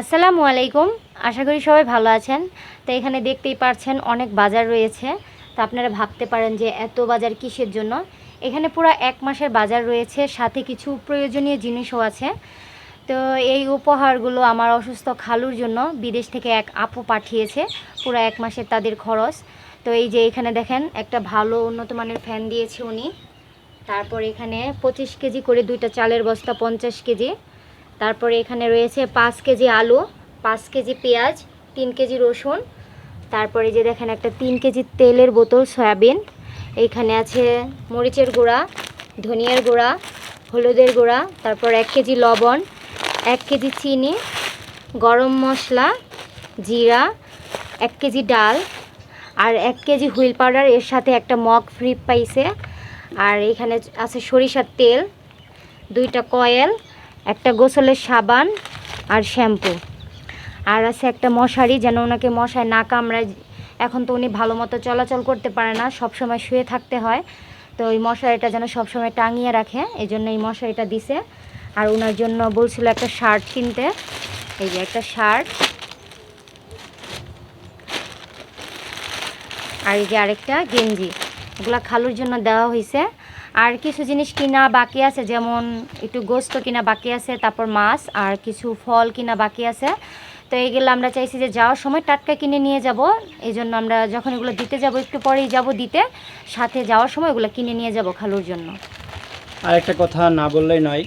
আসসালামু আলাইকুম। আশা করি সবাই ভালো আছেন। তো এখানে দেখতেই পারছেন অনেক বাজার রয়েছে। তো আপনারা ভাবতে পারেন যে এত বাজার কিসের জন্য? এখানে পুরো এক মাসের বাজার রয়েছে, সাথে কিছু প্রয়োজনীয় জিনিসও আছে। তো এই উপহারগুলো আমার অসুস্থ খালুর জন্য বিদেশ থেকে এক আপু পাঠিয়েছে। পুরো এক মাসের তাদের খরচ। তো এই যে এখানে দেখেন, একটা ভালো উন্নত মানের ফ্যান দিয়েছে উনি। তারপর এখানে পঁচিশ কেজি করে দুইটা চালের বস্তা, পঞ্চাশ কেজি। তারপরে এখানে রয়েছে পাঁচ কেজি আলু, পাঁচ কেজি পেঁয়াজ, তিন কেজি রসুন, তারপরে যে দেখেন একটা তিন কেজি তেলের বোতল সয়াবিন এইখানে আছে মরিচের গুঁড়া, ধনিয়ার গুঁড়া, হলুদের গুঁড়া, তারপর এক কেজি লবণ, এক কেজি চিনি, গরম মশলা, জিরা, এক কেজি ডাল আর এক কেজি হুইল পাউডার, এর সাথে একটা মগ ফ্রি পাইছে। আর এখানে আছে সরিষার তেল, দুইটা কয়েল একটা গোসলের সাবান আর শ্যাম্পু। আর আছে একটা মশারি যেন ওনাকে মশায় না কামড়ায়। এখন তো উনি ভালো মতো চলাচল করতে পারে না সব সময় শুয়ে থাকতে হয়। তো ওই মশারিটা যেন সবসময় টাঙিয়ে রাখে এই জন্য এই মশারিটা দিছে। আর ওনার জন্য বলছিল একটা শার্ট কিনতে। এই যে একটা শার্ট। আর এই যে আরেকটা গেঞ্জি। এগুলা খালুর জন্য দেওয়া হয়েছে আর কিছু জিনিস কিনা বাকি আছে, যেমন একটু গোস্ত কিনা বাকি আছে, তারপর মাছ, আর কিছু ফল কিনা বাকি আছে। তো এইগুলো আমরা চাইছি যে যাওয়ার সময় টাটকা কিনে নিয়ে যাব। এই জন্য আমরা যখন এগুলো দিতে যাব, একটু পরেই যাব দিতে, সাথে যাওয়ার সময় এগুলো কিনে নিয়ে যাব খালুর জন্য। আর একটা কথা না বললেই নয়,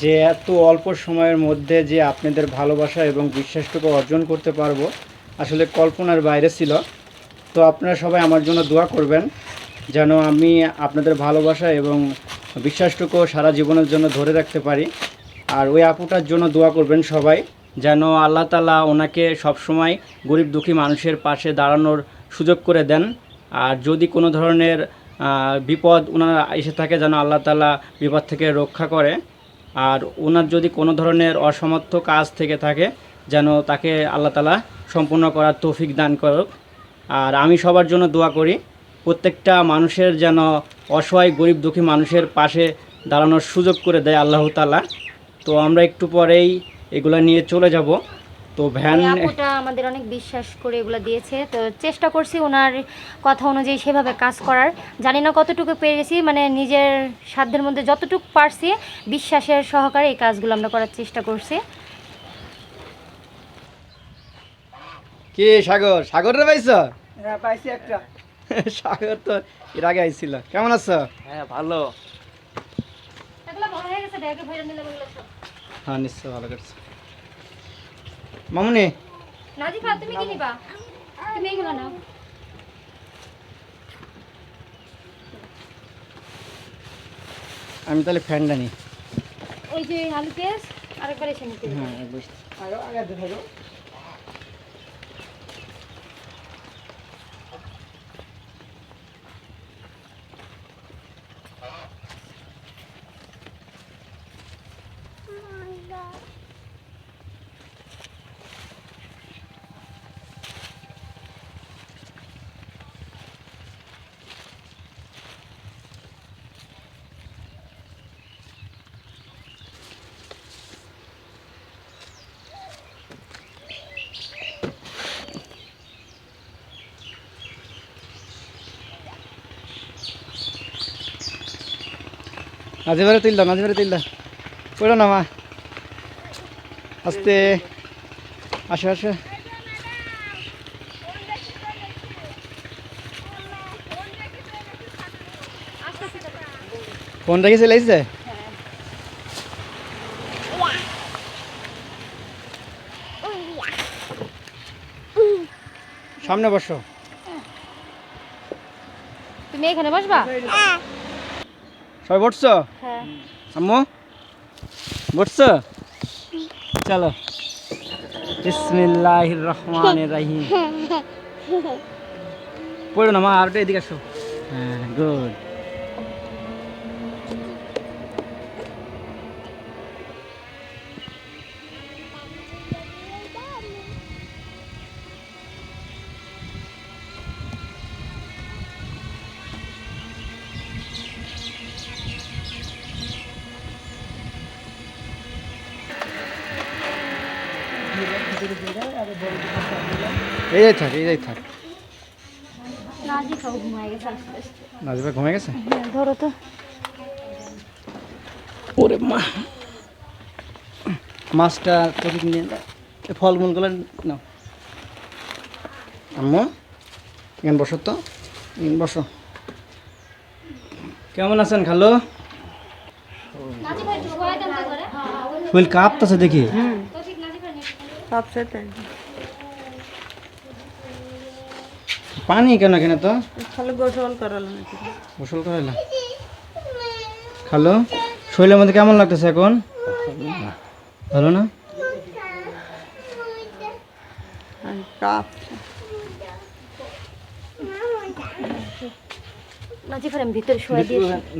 যে এত অল্প সময়ের মধ্যে যে আপনাদের ভালোবাসা এবং বিশ্বাসটুকু অর্জন করতে পারব, আসলে কল্পনার বাইরে ছিল। তো আপনারা সবাই আমার জন্য দোয়া করবেন। যেন আমি আপনাদের ভালোবাসা এবং বিশ্বাসটুকু সারা জীবনের জন্য ধরে রাখতে পারি। আর ওই আপুটার জন্য দোয়া করবেন সবাই, যেন আল্লাহ তালা ওনাকে সবসময় গরিব দুঃখী মানুষের পাশে দাঁড়ানোর সুযোগ করে দেন। আর যদি কোনো ধরনের বিপদ ওনার এসে থাকে, যেন আল্লাহ তালা বিপদ থেকে রক্ষা করে। আর ওনার যদি কোনো ধরনের অসমর্থ কাজ থেকে থাকে, যেন তাকে আল্লাহ তালা সম্পূর্ণ করার তৌফিক দান করুক। আর আমি সবার জন্য দোয়া করি। প্রত্যেকটা মানুষের যেন অসহায় গরিব দুঃখী মানুষের পাশে দাঁড়ানোর সুযোগ করে দেয় আল্লাহ তালা তো আমরা একটু পরেই এগুলো নিয়ে চলে যাব। তো ভ্যান আপুটা আমাদের অনেক বিশ্বাস করে এগুলো দিয়েছে। তো চেষ্টা করছি ওনার কথা অনুযায়ী সেভাবে কাজ করার। জানি না কতটুকু পেরেছি মানে নিজের সাধ্যের মধ্যে যতটুকু পারছি বিশ্বাসের সহকারে এই কাজগুলো আমরা করার চেষ্টা করছি। কি সাগর? সাগর রে পাইছ? হ্যাঁ পাইছি একটা। সাগর তো এর আগে আইছিল। কেমন আছো? হ্যাঁ ভালো। এগুলো বড় হয়ে গেছে ব্যাগে ভরে নিলাম এগুলো সব। হ্যাঁ নিশ্চয় ভালো করছ। মামুনি। নাজিফা তুমি কি নিবা? তুমি এগুলো নাও। আমি তাহলে ফ্যানটা নিই। ওই যে আলু পেঁয়াজ আরেকবার এসে নিতে হ্যাঁ বুঝতে আগে আগে দেখো নাজিবারে তুলল নাজিবারে তুলল পড়ো না মা। আস্তে। আসো আসো। ফোন রেখে চলে এসছে? সামনে বসো। তুমি এখানে বসবা? সবাই বসছো? হ্যাঁ। আম্মু? বসছো? চলো। বিসমিল্লাহ রহমান রাহিম। পড়ো না মা আরটা এদিকে আসো। হ্যাঁ গুড এই থাক এই থাক। নাজিবা ঘুমে গেছে হ্যাঁ ধরো তো। ওরে মা। মাছটা প্রতীক নিয়ে ফলমূলগুলো নাও। আম্মু এখানে বসো তো। এখানে বসো। কেমন আছেন খালো? শরীর কাঁপতেছে দেখি। নিয়ে সব সেটাই পানি কেন এখানে তো? খালি গোসল করালো নাকি? গোসল করাইলা? খালো? শরীরের মধ্যে কেমন লাগতেছে এখন? ভালো না?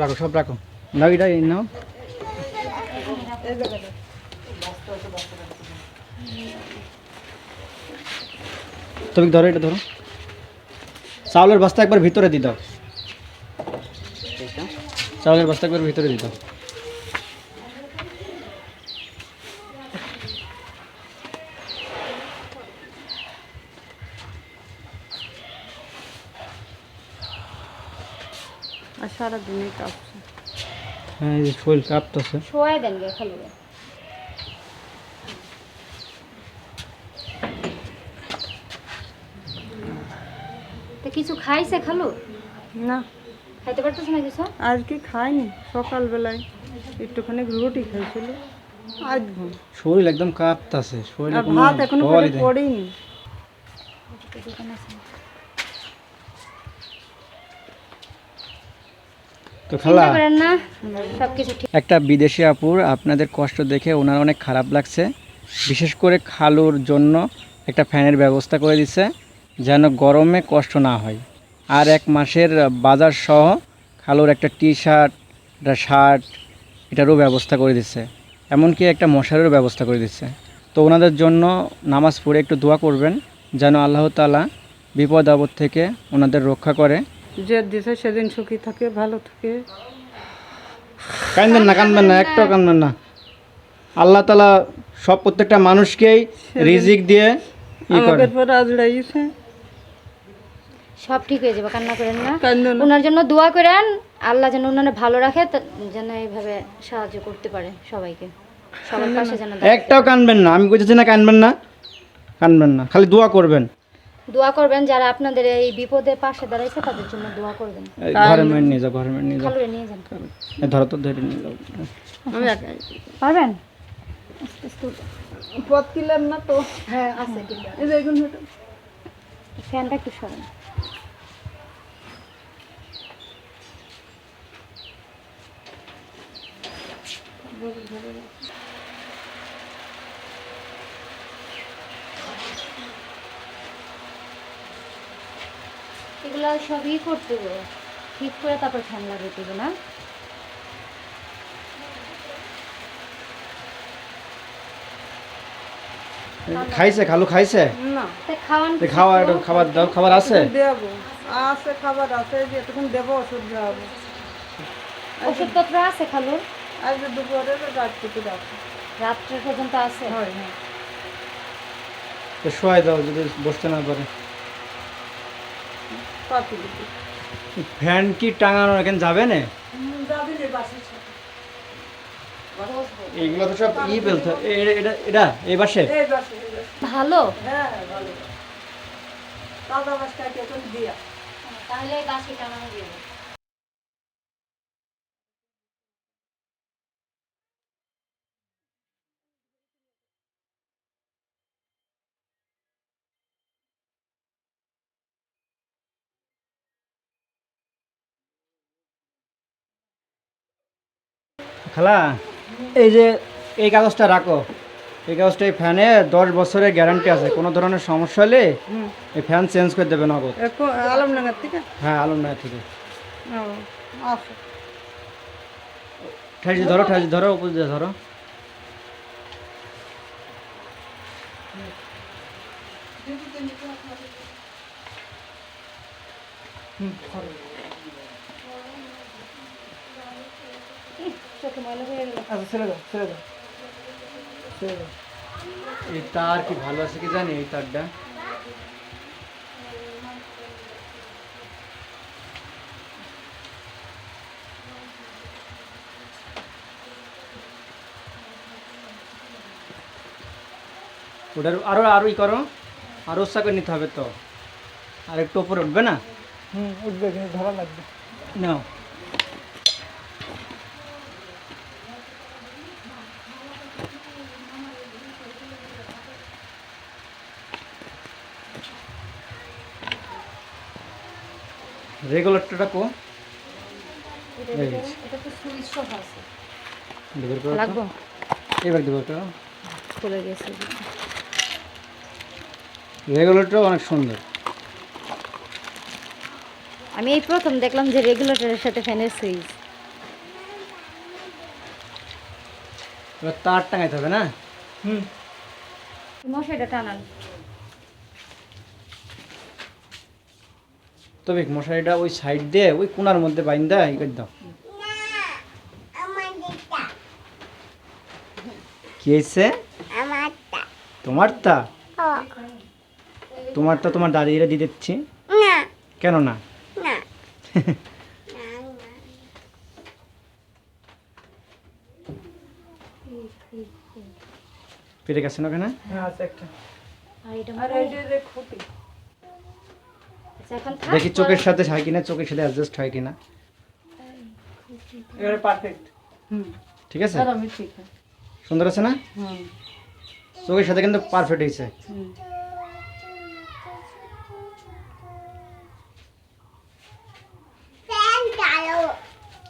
রাখো সব রাখো। নাও। এটা এই নাও তুমি ধরো এটা ধরো। চাউলের বস্তা একবার ভিতরে দাও। চাউলের বস্তা একবার ভিতরে আর সারাদিনই কাঁপছে হ্যাঁ শরীর কাঁপতেছে। শুয়ে দেন গে খালু কিছু খাইছে খালু? না। খাইতে পারতেছে না কিছু? আজ কি খাইনি সকালবেলায় একটুখানি রুটি খাইছিল। আজ শরীর একদম কাঁপতেছে শরীরে ভাত এখনও। পড়েনি তো খালা একটা বিদেশি আপুর আপনাদের কষ্ট দেখে ওনার অনেক খারাপ লাগছে। বিশেষ করে খালুর জন্য একটা ফ্যানের ব্যবস্থা করে দিছে যেন গরমে কষ্ট না হয়। আর এক মাসের বাজার সহ খালুর একটা টি শার্ট একটা শার্ট এটারও ব্যবস্থা করে দিচ্ছে এমনকি একটা মশারেরও ব্যবস্থা করে দিচ্ছে তো ওনাদের জন্য নামাজ পড়ে একটু দোয়া করবেন যেন আল্লাহ তালা বিপদ আপদ থেকে ওনাদের রক্ষা করে। যে দিছে সেদিন সুখী থাকে ভালো থাকে। কান্দবেন না কান্দবেন না একটাও কান্দবেন না। আল্লাহ তালা সব প্রত্যেকটা মানুষকেই রিজিক দিয়ে ই করে। সব ঠিক হয়ে যাবে কান্না করেন না। ওনার জন্য দোয়া করেন আল্লাহ যেন ওনারে ভালো রাখে তা- যেন এইভাবে সাহায্য করতে পারে সবাইকে। সবার পাশে যেন একটাও কানবেন না আমি বুঝেছি না কানবেন না কানবেন না খালি দোয়া করবেন। দোয়া করবেন যারা আপনাদের এই বিপদে পাশে দাঁড়াইছে তাদের জন্য দোয়া করবেন। ঘরে মেয়ে নিয়ে যাও ঘরে মেয়ে নিয়ে যাও। নিয়ে যান। এই ধরো তো ধরে নিয়ে যাও। আমি পারবেন? পথ কিলাম না তো? হ্যাঁ আছে কিন্তু এই যে ফ্যানটা একটু সরেন। এগুলো সবই করতে হবে। ঠিক করে তারপর ফ্যান লাগিয়ে দেবো না? খাইছে খালু খাইছে? না তা খাওয়ান এই খাওয়া খাবার দাও খাবার আছে? দেবো আছে খাবার আছে যে এতক্ষণ দেবো ওষুধ দেওয়াবো ওষুধপত্র আছে খালু আজকে দুপুরে রাখো রাত্রে পর্যন্ত আছে? হয় হ্যাঁ। তো শোয়াই দাও যদি বসতে না পারে। ফ্যান কি টাঙানো এখানে যাবে না? যাবি রে বাসে এইগুলো তো সব ই ফেলতে এটা এটা এই বাসে ভালো? হ্যাঁ ভালো। দাদা দিয়া। তাহলে বাসে টানানো যাবে খালা এই যে এই কাগজটা রাখো। এই কাগজটা এই ফ্যানে দশ বছরের গ্যারান্টি আছে। কোনো ধরনের সমস্যা হলে এই ফ্যান চেঞ্জ করে দেবে নগদ। আলমনগর থেকে? হ্যাঁ আলম না থেকে ঠাইজি ধরো ঠাইজি ধরো উপর দিয়ে ধরো। চোখে ময়লা হয়ে গেল। আচ্ছা ছেড়ে দাও ছেড়ে দাও। ছেড়ে দাও। এই তার কি ভালো আছে কি জানি এই তারটা? ওটার আরও আরও ই করো আরও উৎসাহ করে নিতে হবে তো। আর একটু উপরে উঠবে না? হুম উঠবে কিন্তু ধরা লাগবে। নাও। রেগুলেটরটা কো। এটা তো সুইচ সহ আছে। বের করো তো। লাগবো? এবার দেবো গেছে। রেগুলেটরও অনেক সুন্দর। আমি এই প্রথম দেখলাম যে রেগুলেটরের সাথে ফ্যানের সুইচ। এবার তার টাঙাইতে হবে না? হুম। মশাইটা টানান। তবে মশারিটা ওই সাইড দিয়ে ওই কোনার মধ্যে বাইন্দা ই করে দাও। কি হয়েছে? তোমারটা? তোমারটা তোমার দাদিরা দিয়ে দিচ্ছি। কেন না? পেটে গেছে না ওখানে? হ্যাঁ আছে একটা। আর এটা খুঁটি। আচ্ছা, দেখি চোখের সাথে হয় কিনা চোখের সাথে অ্যাডজাস্ট হয় কিনা। এবারে পারফেক্ট হুম ঠিক আছে? ঠিক আছে। সুন্দর আছে না? হুম। চোখের সাথে কিন্তু পারফেক্ট হয়েছে। হুম।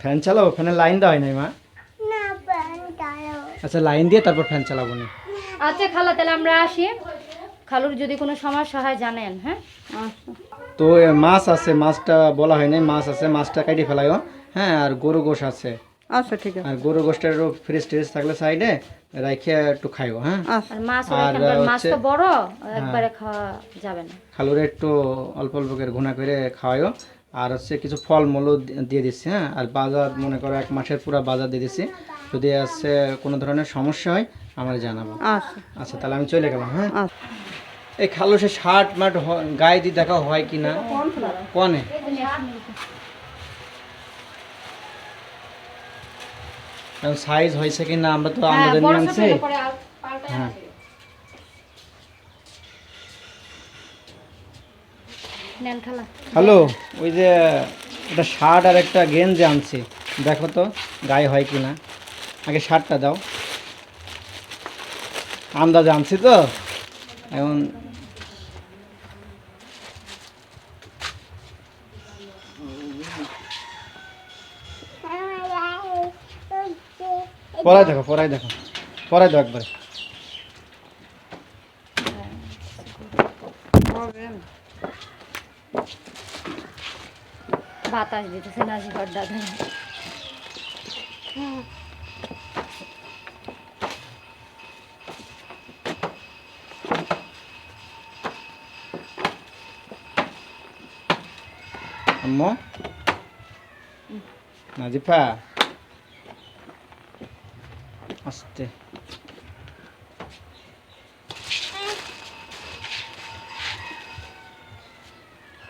ফ্যান চালাও? ফ্যানের লাইন দেওয়া হয় নাই মা? আচ্ছা লাইন দিয়ে তারপর ফ্যান চালাবো না। আচ্ছা খালা তাহলে আমরা আসি। খালুর যদি কোনো সমস্যা হয় জানেন হ্যাঁ? আচ্ছা। তো মাছ আছে মাছটা বলা হয় নাই মাছ আছে মাছটা কাটি ফেলাইও। হ্যাঁ আর গরু গোশ আছে। আচ্ছা ঠিক আছে। আর গরু গোশটার ফ্রেশ ট্রেস থাকলে সাইডে রাইখে একটু খাইও হ্যাঁ। আচ্ছা। আর মাছ আর মাছ হচ্ছে- তো বড় একবারে খাওয়া যাবে না। খালুরে একটু অল্প অল্প করে ঘুনা করে খাওয়াইও। আর হচ্ছে কিছু ফল মূলও দিয়ে দিচ্ছি হ্যাঁ। আর বাজার মনে করো এক মাসের পুরো বাজার দিয়ে দিচ্ছি। যদি আছে কোনো ধরনের সমস্যা হয় আমার জানাব। আচ্ছা। আচ্ছা তাহলে আমি চলে গেলাম হ্যাঁ। আচ্ছা। এই খালু সে শার্ট মার্ট গায়ে দিয়ে দেখা হয় কি না? কনে? সাইজ হয়েছে কি না আমরা তো হ্যাঁ আমাদের নিয়ে আনছি। হ্যাঁ। হ্যালো ওই যে একটা শার্ট আর একটা গেঞ্জি আনছি। দেখো তো গায়ে হয় কি না? আগে শার্টটা দাও। আন্দাজে আনছি তো। এখন পরাই দেখো পরাই দেখো। পরাই দাও একবার। বাতাস দিতেছে নাজিফার দাদা। আম্মু। নাজিফা। আস্তে।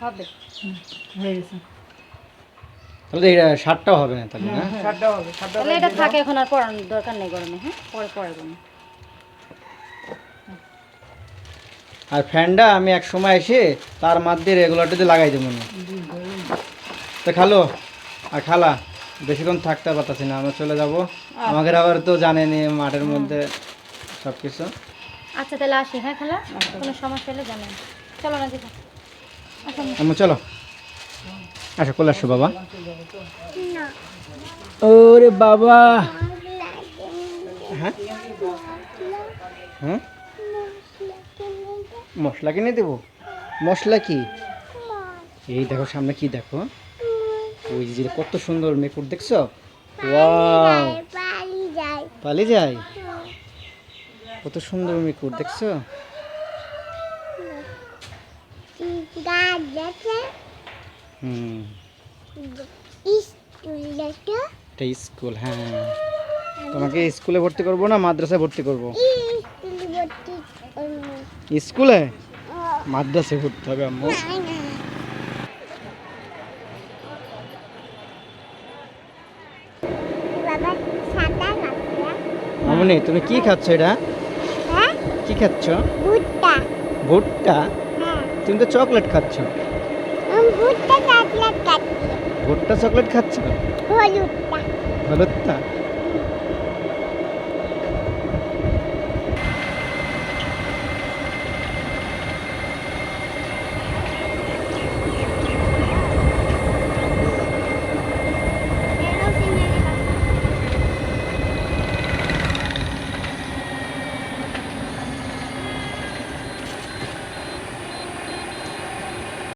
হবে। হয়ে গেছে। তাহলে শার্টটাও হবে না তাহলে হ্যাঁ হবে তাহলে এটা থাকে এখন আর পড়ানোর দরকার নেই গরমে হ্যাঁ? পরে পরে গরমে আর ফ্যানটা আমি এক সময় এসে তার মধ্যে রেগুলারটাতে লাগাই দেবো। না তো খালো? আর খালা? বেশিক্ষণ থাকতে পারতাছি না আমরা চলে যাব। আমাদের আবার তো জানেনি মাঠের মধ্যে সব কিছু আচ্ছা তাহলে আসি হ্যাঁ খালা? কোনো সমস্যা হলে জানেন। চলো নাজিফা আসুন আমি চলো। আচ্ছা কোলে আসো বাবা। ওরে বাবা। হ্যাঁ? হ্যাঁ? মশলা কিনে দেবো? মশলা কি? এই দেখো সামনে কি দেখো? ওই যে কত সুন্দর মেকুর দেখছ? ওয়াও। পালি যায়। কত সুন্দর মেকুর দেখছ? হুম। এটা স্কুল হ্যাঁ। তোমাকে স্কুলে ভর্তি করব না মাদ্রাসায় ভর্তি করব? স্কুলে ও, মাদ্রাসে ঘুরতে হবে আম্মু না, না। বাবা সাঁতার কাটছে মামনি তুমি কি খাচ্ছ এটা? হ্যাঁ? কি খাচ্ছ? ভুট্টা। ভুট্টা? হ্যাঁ। তুমি তো চকলেট খাচ্ছ। ভুট্টা চাকলেট কাটছি ভুট্টা চকলেট খাচ্ছ? হলুদটা। হলুদটা?